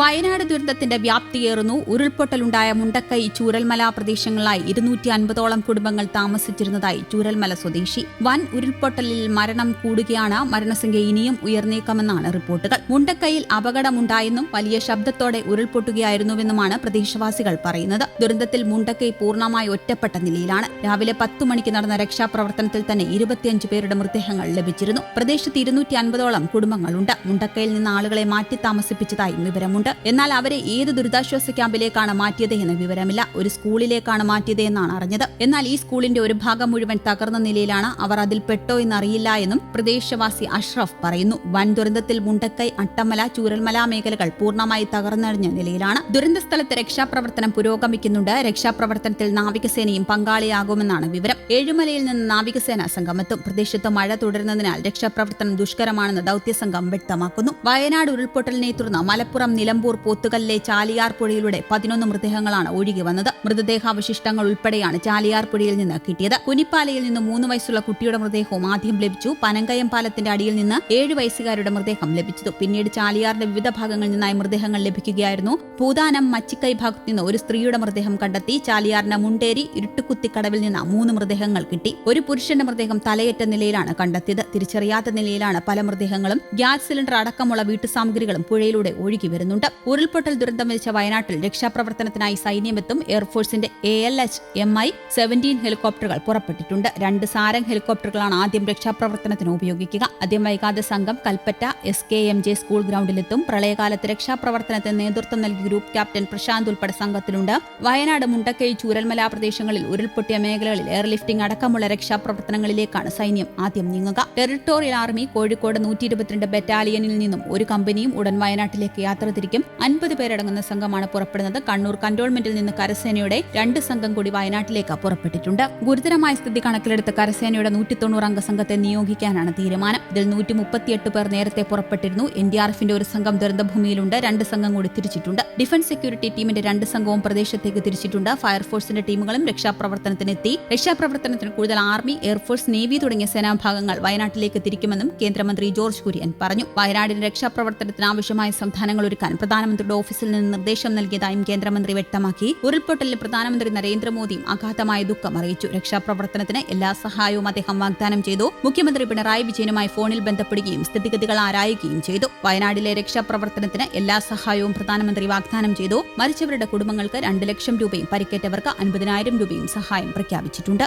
വയനാട് ദുരന്തത്തിന്റെ വ്യാപ്തിയേറുന്നു. ഉരുൾപൊട്ടലുണ്ടായ മുണ്ടക്കൈ ചൂരൽമല പ്രദേശങ്ങളിലായി ഇരുന്നൂറ്റി അൻപതോളം കുടുംബങ്ങൾ താമസിച്ചിരുന്നതായി ചൂരൽമല സ്വദേശി. വൻ ഉരുൾപൊട്ടലിൽ മരണം കൂടുകയാണ് മരണസംഖ്യ ഇനിയും ഉയർന്നേക്കാമെന്നാണ് റിപ്പോർട്ടുകൾ. മുണ്ടക്കൈയിൽ അപകടമുണ്ടായെന്നും വലിയ ശബ്ദത്തോടെ ഉരുൾപൊട്ടുകയായിരുന്നുവെന്നുമാണ് പ്രദേശവാസികൾ പറയുന്നത്. ദുരന്തത്തിൽ മുണ്ടക്കൈ പൂർണമായി ഒറ്റപ്പെട്ട നിലയിലാണ്. രാവിലെ പത്തു മണിക്ക് നടന്ന രക്ഷാപ്രവർത്തനത്തിൽ തന്നെ ഇരുപത്തിയഞ്ച് പേരുടെ മൃതദേഹങ്ങൾ ലഭിച്ചിരുന്നു. പ്രദേശത്ത് ഇരുന്നൂറ്റി അൻപതോളം കുടുംബങ്ങളുണ്ട്. മുണ്ടക്കയിൽ നിന്ന് ആളുകളെ മാറ്റി താമസിപ്പിച്ചതായും വിവരമുണ്ട്. എന്നാൽ അവരെ ഏത് ദുരിതാശ്വാസ ക്യാമ്പിലേക്കാണ് മാറ്റിയത് എന്ന് വിവരമില്ല. ഒരു സ്കൂളിലേക്കാണ് മാറ്റിയത് എന്നാണ് അറിഞ്ഞത്. എന്നാൽ ഈ സ്കൂളിന്റെ ഒരു ഭാഗം മുഴുവൻ തകർന്ന നിലയിലാണ് അവർ അതിൽ പെട്ടോ എന്നറിയില്ല എന്നും പ്രദേശവാസി അഷ്റഫ് പറയുന്നു. വൻ ദുരന്തത്തിൽ മുണ്ടക്കൈ അട്ടമല ചൂരൽമല മേഖലകൾ പൂർണമായി തകർന്നടിഞ്ഞ നിലയിലാണ്. ദുരന്ത സ്ഥലത്ത് രക്ഷാപ്രവർത്തനം പുരോഗമിക്കുന്നുണ്ട്. രക്ഷാപ്രവർത്തനത്തിൽ നാവികസേനയും പങ്കാളിയാകുമെന്നാണ് വിവരം. ഏഴുമലയിൽ നിന്ന് നാവികസേന സംഗമത്തും. പ്രദേശത്ത് മഴ തുടരുന്നതിനാൽ രക്ഷാപ്രവർത്തനം ദുഷ്കരമാണെന്ന് ദൌത്യസംഘം വ്യക്തമാക്കുന്നു. വയനാട് ഉരുൾപൊട്ടലിനെ തുടർന്ന് മലപ്പുറം നിലമ്പൂർ പോത്തുകല്ലെ ചാലിയാർ പുഴയിലൂടെ പതിനൊന്ന് മൃതദേഹങ്ങളാണ് ഒഴുകി വന്നത്. മൃതദേഹാവശിഷ്ടങ്ങൾ ഉൾപ്പെടെയാണ് ചാലിയാർ പുഴയിൽ നിന്ന് കിട്ടിയത്. കുനിപ്പാലയിൽ നിന്ന് മൂന്ന് വയസ്സുള്ള കുട്ടിയുടെ മൃതദേഹവും ആദ്യം ലഭിച്ചു. പനങ്കയം പാലത്തിന്റെ അടിയിൽ നിന്ന് ഏഴ് വയസ്സുകാരുടെ മൃതദേഹം ലഭിച്ചത്. പിന്നീട് ചാലിയാറിന്റെ വിവിധ ഭാഗങ്ങളിൽ നിന്നായി മൃതദേഹങ്ങൾ ലഭിക്കുകയായിരുന്നു. ഭൂതാനം മച്ചിക്കൈ ഭാഗത്ത് നിന്ന് ഒരു സ്ത്രീയുടെ മൃതദേഹം കണ്ടെത്തി ചാലിയാറിന്റെ മുണ്ടേരി ഇരുട്ടുകുത്തിക്കടവിൽ നിന്ന് മൂന്ന് മൃതദേഹങ്ങൾ കിട്ടി. ഒരു പുരുഷന്റെ മൃതദേഹം തലയേറ്റ നിലയിലാണ് കണ്ടെത്തിയത്. തിരിച്ചറിയാത്ത നിലയിലാണ് പല മൃതദേഹങ്ങളും. ഗ്യാസ് സിലിണ്ടർ അടക്കമുള്ള വീട്ടുസാമഗ്രികളും പുഴയിലൂടെ ഒഴുകി വരുന്നുണ്ട്. ഉരുൾപൊട്ടൽ ദുരന്തം വിളിച്ച വയനാട്ടിൽ രക്ഷാപ്രവർത്തനത്തിനായി സൈന്യമെത്തും എയർഫോഴ്സിന്റെ A L H M I seventeen ഹെലികോപ്റ്ററുകൾ പുറപ്പെട്ടിട്ടുണ്ട്. രണ്ട് സാരംഗ് ഹെലികോപ്റ്ററുകളാണ് ആദ്യം രക്ഷാപ്രവർത്തനത്തിന് ഉപയോഗിക്കുക. ആദ്യം വൈകാതെ സംഘം Kalpetta S K M J school ഗ്രൗണ്ടിലെത്തും. പ്രളയകാലത്ത് രക്ഷാപ്രവർത്തനത്തിന് നേതൃത്വം നൽകി ഗ്രൂപ്പ് ക്യാപ്റ്റൻ പ്രശാന്ത് ഉൾപ്പെടെ സംഘത്തിലുണ്ട്. വയനാട് മുണ്ടക്കൈ ചൂരൽമല പ്രദേശങ്ങളിൽ ഉരുൾപൊട്ടിയ മേഖലകളിൽ എയർലിഫ്റ്റിംഗ് അടക്കമുള്ള രക്ഷാപ്രവർത്തനങ്ങളിലേക്കാണ് സൈന്യം ആദ്യം നീങ്ങുക. ടെറിട്ടോറിയൽ ആർമി കോഴിക്കോട് നൂറ്റി ഇരുപത്തിരണ്ട് ബറ്റാലിയനിൽ നിന്നും ഒരു കമ്പനിയും ഉടൻ വയനാട്ടിലേക്ക് യാത്ര തിരിക്കും. അൻപത് പേരടങ്ങുന്ന സംഘമാണ് പുറപ്പെടുന്നത്. കണ്ണൂർ കന്റോൺമെന്റിൽ നിന്ന് കരസേനയുടെ രണ്ട് സംഘം കൂടി വയനാട്ടിലേക്ക് പുറപ്പെട്ടിട്ടുണ്ട്. ഗുരുതരമായ സ്ഥിതി കണക്കിലെടുത്ത് കരസേനയുടെ നൂറ്റി തൊണ്ണൂറ് അംഗ സംഘത്തെ നിയോഗിക്കാനാണ് തീരുമാനം. ഇതിൽ നൂറ്റി മുപ്പത്തിയെട്ട് പേർ നേരത്തെ പുറപ്പെട്ടിരുന്നു. എൻ ഡി ആർ എഫിന്റെ ഒരു സംഘം ദുരന്തഭൂമിയിലുണ്ട്. രണ്ട് സംഘം കൂടി തിരിച്ചിട്ടുണ്ട്. ഡിഫൻസ് സെക്യൂരിറ്റി ടീമിന്റെ രണ്ട് സംഘവും പ്രദേശത്തേക്ക് തിരിച്ചിട്ടുണ്ട്. ഫയർഫോഴ്സിന്റെ ടീമുകളും രക്ഷാപ്രവർത്തനത്തിനെത്തി. രക്ഷാപ്രവർത്തനത്തിന് കൂടുതൽ ആർമി എയർഫോഴ്സ് നേവി തുടങ്ങിയ സേനാഭാഗങ്ങൾ വയനാട്ടിലേക്ക് തിരിക്കുമെന്നും കേന്ദ്രമന്ത്രി ജോർജ് കുര്യൻ പറഞ്ഞു. വയനാടിന് രക്ഷാപ്രവർത്തനത്തിന് ആവശ്യമായ സംവിധാനങ്ങൾ ഒരുക്കാൻ പ്രധാനമന്ത്രിയുടെ ഓഫീസിൽ നിന്ന് നിർദ്ദേശം നൽകിയതായും കേന്ദ്രമന്ത്രി വ്യക്തമാക്കി. ഉരുൾപൊട്ടലിൽ പ്രധാനമന്ത്രി നരേന്ദ്രമോദിയും അഗാധമായ ദുഃഖം അറിയിച്ചു. രക്ഷാപ്രവർത്തനത്തിന് എല്ലാ സഹായവും അദ്ദേഹം വാഗ്ദാനം ചെയ്തു. മുഖ്യമന്ത്രി പിണറായി വിജയനുമായി ഫോണിൽ ബന്ധപ്പെടുകയും സ്ഥിതിഗതികൾ ആരായുകയും ചെയ്തു. വയനാടിലെ രക്ഷാപ്രവർത്തനത്തിന് എല്ലാ സഹായവും പ്രധാനമന്ത്രി വാഗ്ദാനം ചെയ്തു. മരിച്ചവരുടെ കുടുംബങ്ങൾക്ക് രണ്ട് ലക്ഷം രൂപയും പരിക്കേറ്റവർക്ക് അൻപതിനായിരം രൂപയും സഹായം പ്രഖ്യാപിച്ചിട്ടുണ്ട്.